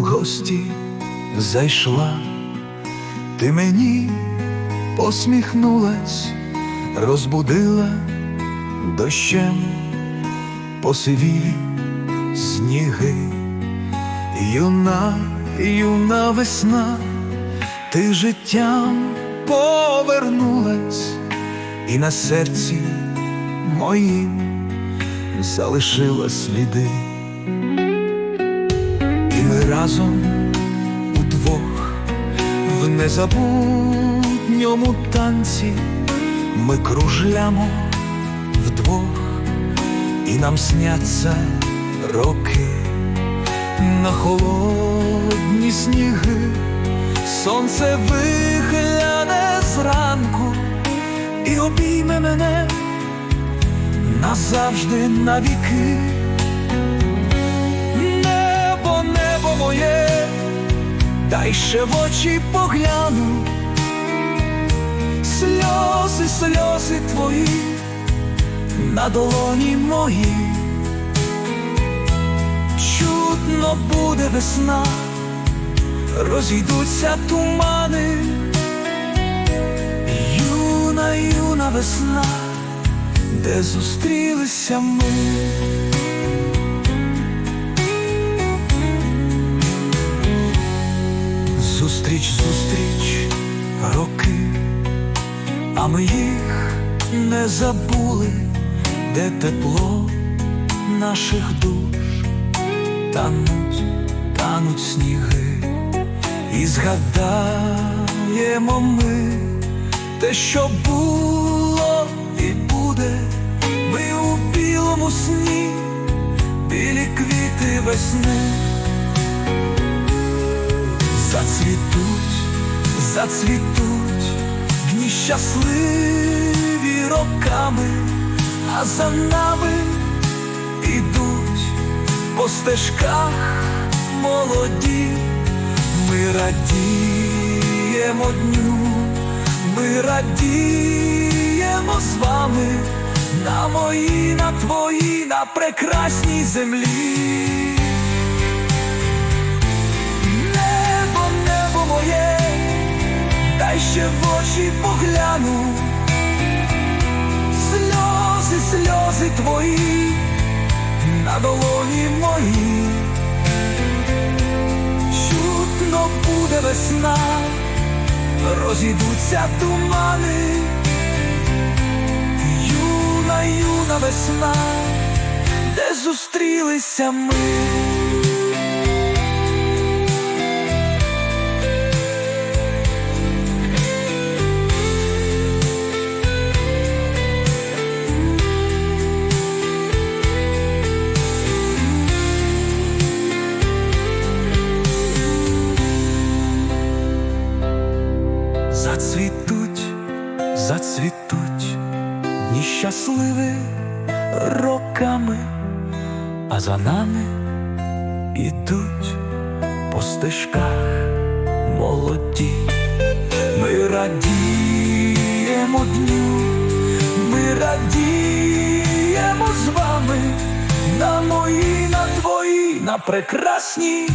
гості зайшла, ти мені посміхнулась, розбудила дощем посивілі сніги, юна, юна весна, ти життям повернулась, і на серці моїм залишила сліди. Ми разом удвох в незабутньому танці ми кружлямо вдвох, і нам сняться роки на холодні сніги, сонце вигляне зранку і обійме мене назавжди навіки. Моє, дай ще в очі погляну, сльози, сльози твої на долоні мої, чутно буде весна, розійдуться тумани, юна, юна весна, де зустрілися ми. Зустріч, зустріч, роки, а ми їх не забули, де тепло наших душ, тануть, тануть сніги, і згадаємо ми те, що було і буде, ми у білому сні, білі квіти весни. Зацвітуть, зацвітуть дні щасливі роками, а за нами ідуть по стежках молоді, ми радіємо дню, ми радіємо з вами на моїй, на твоїй, на прекрасній землі. Погляну, сльози, сльози твої на долоні мої, чутно буде весна, розійдуться тумани, юна, юна весна, де зустрілися ми. Щасливі роками, а за нами ідуть по стежках молоді. Ми радіємо дню, ми радіємо з вами на моїй, на твоїй, на прекрасній